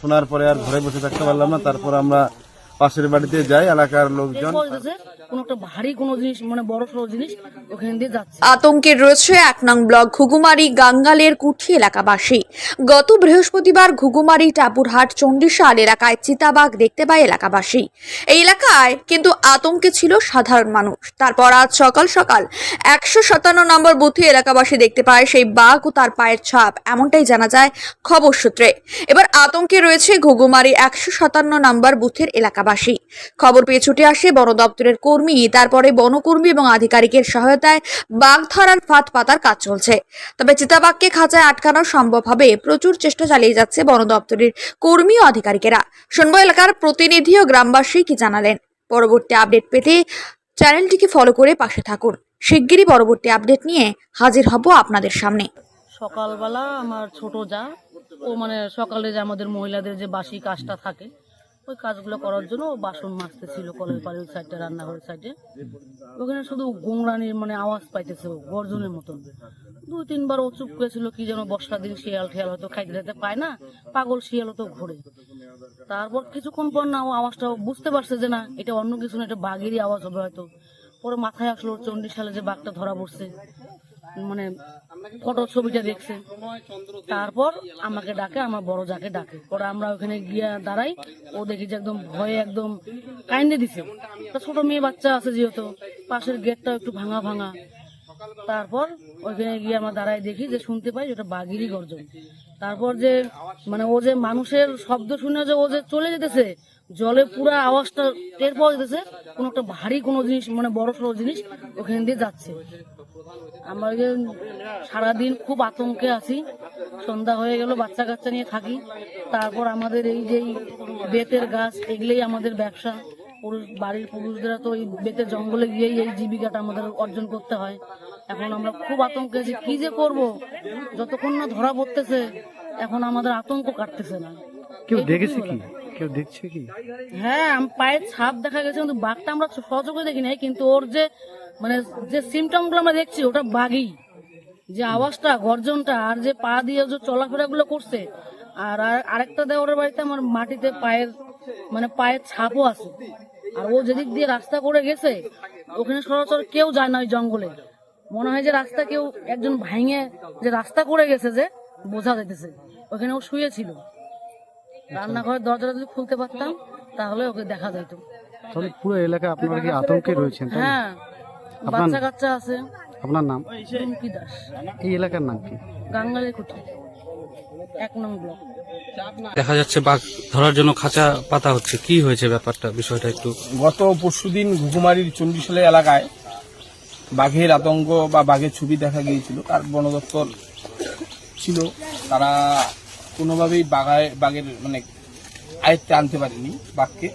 শোনার পরে আর ঘরে বসে থাকতে পারলাম না। তারপর আমরা পাশের বাড়িতে যাই এলাকার লোকজন। বলতেছে একটা ভারী কোনো জিনিস মানে বড় সড়ো জিনিস ওখান দিয়ে যাচ্ছে। আতঙ্কের রয়েছে এক নং ব্লক ঘুঘুমারি গাঙ্গালের কুঠি এলাকাবাসী। গত বৃহস্পতিবার ঘুঘুমারি টাপুরহাট চণ্ডীশাল এলাকায় চিতাবাঘ দেখতে পায় এলাকাবাসী। এই এলাকায় কিন্তু আতঙ্কে ছিল সাধারণ মানুষ। তারপর আজ সকাল সকাল একশো সাতান্ন নম্বর বুথে এলাকাবাসী দেখতে পায় সেই বাঘ ও তার পায়ের ছাপ। এমনটাই জানা যায় খবর সূত্রে। এবার আতঙ্কে রয়েছে ঘুঘুমারি একশো সাতান্ন নম্বর বুথের এলাকাবাসী। খবর পেয়ে ছুটে আসে বন দপ্তরের কর্মী। তারপরে বনকর্মী এবং আধিকারিকের সহায়তায় বাঘ ধরার ফাঁদ পাতার কাজ চলছে। তবে চিতাবাঘকে খাঁচায় আটকানো সম্ভব হবে। প্রচুর চেষ্টা চালিয়ে যাচ্ছে বন দপ্তরের কর্মী ও আধিকারিকেরা। শুনব এলাকার প্রতিনিধি ও গ্রামবাসী কি জানালেন। পরবর্তী আপডেট পেতে চ্যানেলটিকে ফলো করে পাশে থাকুন। শিগগিরই পরবর্তী আপডেট নিয়ে হাজির হব আপনাদের সামনে। সকালবেলা আমার ছোট যা, ও মানে সকালে যে আমাদের মহিলাদের যে বাসি কাজটা থাকে ওই কাজগুলো করার জন্য ও বাসন মাজতে ছিল কলের পাড়ির সাইডে রান্নাঘরের সাইডে ওখানে শুধু গোংরানির মানে আওয়াজ পাইতেছে গর্জনের মতন। দুই, তিনবার ও চুপ করেছিল, কি যেন বর্ষার দিন শিয়াল টিয়াল হয়তো খাইতে খাইতে পায় না, পাগল শিয়াল তো ঘোরে। তারপর কিছুক্ষণ পর না ও আওয়াজটা বুঝতে পারছে যে না, এটা অন্য কিছু না, এটা বাঘেরই আওয়াজ হবে হয়তো। পরে মাথায় আসলো, ওর চণ্ডীশালে যে বাঘটা ধরা পড়ছে। মানে ফটো ছবিটা দেখছে। তারপর আমাকে ডাকে আমার বড় যাকে ডাকে। পরে আমরা ওখানে গিয়ে দাঁড়াই ও দেখি যে একদম ভয়ে একদম কাইন্ডে দিছে। তা ছোট মেয়ে বাচ্চা আছে যেহেতু পাশের গেটটা একটু ভাঙা ভাঙা। তারপর ওইখানে গিয়ে আমরা দাঁড়াই দেখি যে শুনতে পাই ওটা বাঘিরই গর্জন। তারপর যে মানে ও যে মানুষের শব্দ শুনে যে ও যে চলে যেতেছে জলে পুরো আওয়াজটা টের পাওয়া যেতেছে কোনো একটা ভারী কোনো জিনিস মানে বড় সড়ো জিনিস ওখান দিয়ে যাচ্ছে। আমরা যে সারাদিন খুব আতঙ্কে আছি। সন্ধ্যা হয়ে গেল বাচ্চা কাচ্চা নিয়ে থাকি। তারপর আমাদের এই যে এই বেতের গাছ, এগুলোই আমাদের ব্যবসা। পুরুষ, বাড়ির পুরুষদের তো ওই বেতের জঙ্গলে গিয়েই এই জীবিকাটা আমাদের অর্জন করতে হয়। এখন আমরা খুব আতঙ্কে আছি। কি যে করব? যতক্ষণ না ধরা পড়তেছে, এখন আমাদের আতঙ্ক কাটতেছে না। কেউ দেখেছে কি। কেউ দেখছে কি? হ্যাঁ আম- পায়ের ছাপ দেখা গেছে, কিন্তু বাঘটা আমরা সহযোগে দেখি নাই, কিন্তু ওর যে মানে যে সিমটমগুলো আমরা দেখছি, ওটা বাঘই। যে আওয়াজটা, গর্জনটা, আর যে পা দিয়ে যে চলাফেরা গুলো করছে, আর আর- আরেকটা দেওয়ার বাড়িতে আমার মাটিতে পায়ের মানে পায়ের ছাপও আছে। আর ও যেদিক দিয়ে রাস্তা করে গেছে, ওখানে সরাসরি কেউ যায় না ওই জঙ্গলে। মনে হয় যে রাস্তা কেউ একজন ভাঙে, যে রাস্তা করে গেছে যে, বোঝা যাইতেছে। ওখানে ও শুয়েছিল। রান্নাঘরের দরজাটা যদি খুলতে পারতাম তাহলে ওকে দেখা যাইতো তাহলে পুরো এলাকা আপনারা কি আতঙ্কে রয়েছেন? হ্যাঁ। বাচ্চা কাচ্চা আছে। আপনার নাম? রুমকি দাস। এই এলাকার নাম কি? গাঙ্গালি কুঠি। এক নং ব্লক। দেখা যাচ্ছে বাঘ ধরার জন্য খাঁচা পাতা হচ্ছে। কি হয়েছে ব্যাপারটা? বিষয়টা একটু গত পরশুদিন ঘুঘুমারির চণ্ডীশালী এলাকায় বাঘের আতঙ্ক বা বাঘের ছবি দেখা গিয়েছিল। তার বন দপ্তর ছিল। তারা কোনোভাবেই বাঘায় বাঘের মানে আয়ত্তে আনতে পারিনি বাঘকে।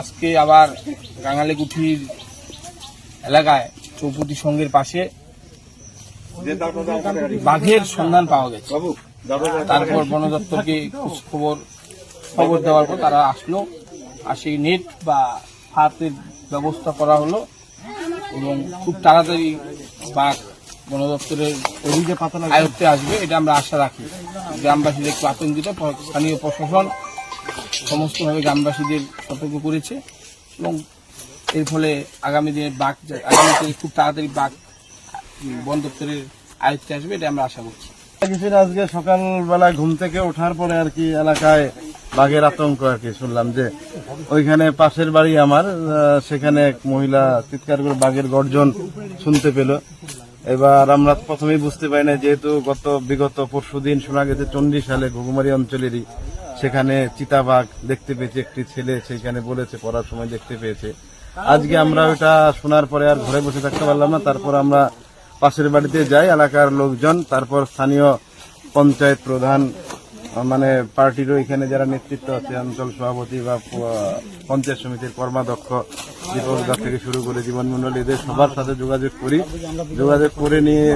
আজকে আবার গাঙালেগুঠির এলাকায় চৌপতি সঙ্গের পাশে বাঘের সন্ধান পাওয়া গেছে। তারপর বন দপ্তরকে খবর খবর দেওয়ার পর তারা আসলো। আর সেই নেট বা হাতের ব্যবস্থা করা হলো এবং খুব তাড়াতাড়ি বাঘ বন দপ্তরের আয়ত্তে আসবে, এটা আমরা আশা রাখি। গ্রামবাসীদের একটু আতঙ্কিত স্থানীয় প্রশাসন সমস্তভাবে গ্রামবাসীদের সতর্ক করেছে এবং এর ফলে আগামী দিনে বাঘ যা- আগামীতে খুব তাড়াতাড়ি বাঘ বন দপ্তরের আয়ত্তে আসবে, এটা আমরা আশা করছি। কিছুদিন আজকে সকালবেলা ঘুম থেকে ওঠার পরে আর কি এলাকায় বাঘের আতঙ্ক আর কি শুনলাম যে ওইখানে পাশের বাড়ি আমার সেখানে এক মহিলা চিৎকার করে বাঘের গর্জন শুনতে পেল। এবার আমরা প্রথমেই বুঝতে পারি না, যেহেতু গত বিগত পরশু দিন শোনা গেছে চন্ডী সালে ঘুঘুমারি অঞ্চলেরই সেখানে চিতাবাঘ দেখতে পেয়েছে, একটি ছেলে সেখানে বলেছে, পড়ার সময় দেখতে পেয়েছে। আজকে আমরা ওটা শোনার পরে আর ঘরে বসে থাকতে পারলাম না। তারপর আমরা পাশের বাড়িতে যাই, এলাকার লোকজন, তারপর স্থানীয় পঞ্চায়েত প্রধান মানে পার্টিরও এখানে যারা নেতৃত্ব আছে, অঞ্চল সভাপতি বা পঞ্চায়েত সমিতির কর্মাধ্যক্ষ, দীপক দাস থেকে শুরু করে জীবন এদের সবার সাথে যোগাযোগ করি। যোগাযোগ করে নিয়ে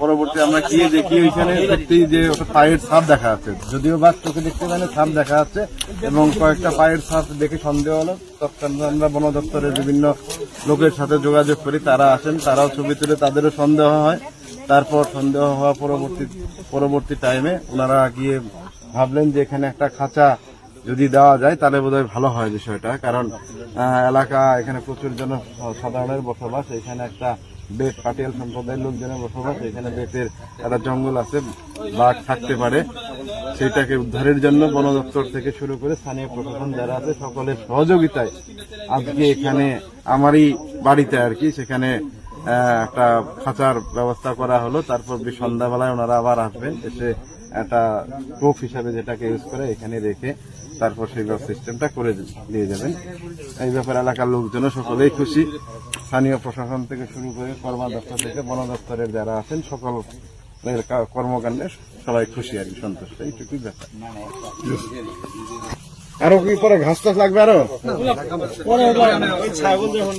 পরবর্তী আমরা গিয়ে দেখি ওইখানে সত্যি যে পায়ের ছাপ দেখা আছে যদিও বা চোখে দেখতে পাই ছাপ দেখা যাচ্ছে এবং কয়েকটা পায়ের ছাপ দেখে সন্দেহ হলো। তৎক্ষণাৎ আমরা বন দপ্তরের বিভিন্ন লোকের সাথে যোগাযোগ করি, তারা আসেন, তারাও ছবি তুলে, তাদেরও সন্দেহ হয়। তারপর সন্দেহ হওয়া পরবর্তী পরবর্তী টাইমে ওনারা গিয়ে ভাবলেন যে এখানে একটা খাঁচা যদি দেওয়া যায়, তাহলে বোধহয় ভালো হয় বিষয়টা। কারণ এলাকা এখানে প্রচুর জন সাধারণের বসবাস, এখানে একটা বেত, পাটিয়াল সম্প্রদায়ের লোকজনের বসবাস, এখানে বেতের একটা জঙ্গল আছে, বাঘ থাকতে পারে। সেটাকে উদ্ধারের জন্য বন দপ্তর থেকে শুরু করে স্থানীয় প্রশাসন যারা আছে, সকলের সহযোগিতায় আজকে এখানে আমারই বাড়িতে আর কি, সেখানে একটা খাঁচার ব্যবস্থা করা হলো। তারপর সন্ধ্যাবেলায় ওনারা আবার আসবেন এসে একটা টোপ হিসাবে যেটাকে ইউজ করে এখানে রেখে তারপর সেই সিস্টেমটা করে দিয়ে যাবেন। এই ব্যাপারে এলাকার লোকজনও সকলেই খুশি। স্থানীয় প্রশাসন থেকে শুরু করে কর্মা দপ্তর থেকে বন দপ্তরের যারা আছেন সকল কর্মকাণ্ডে সবাই খুশি আর কি সন্তুষ্ট। এইটুকুই ব্যাপার। আরও কি পরে ঘাস টাস লাগবে আরও? ছাগল যখন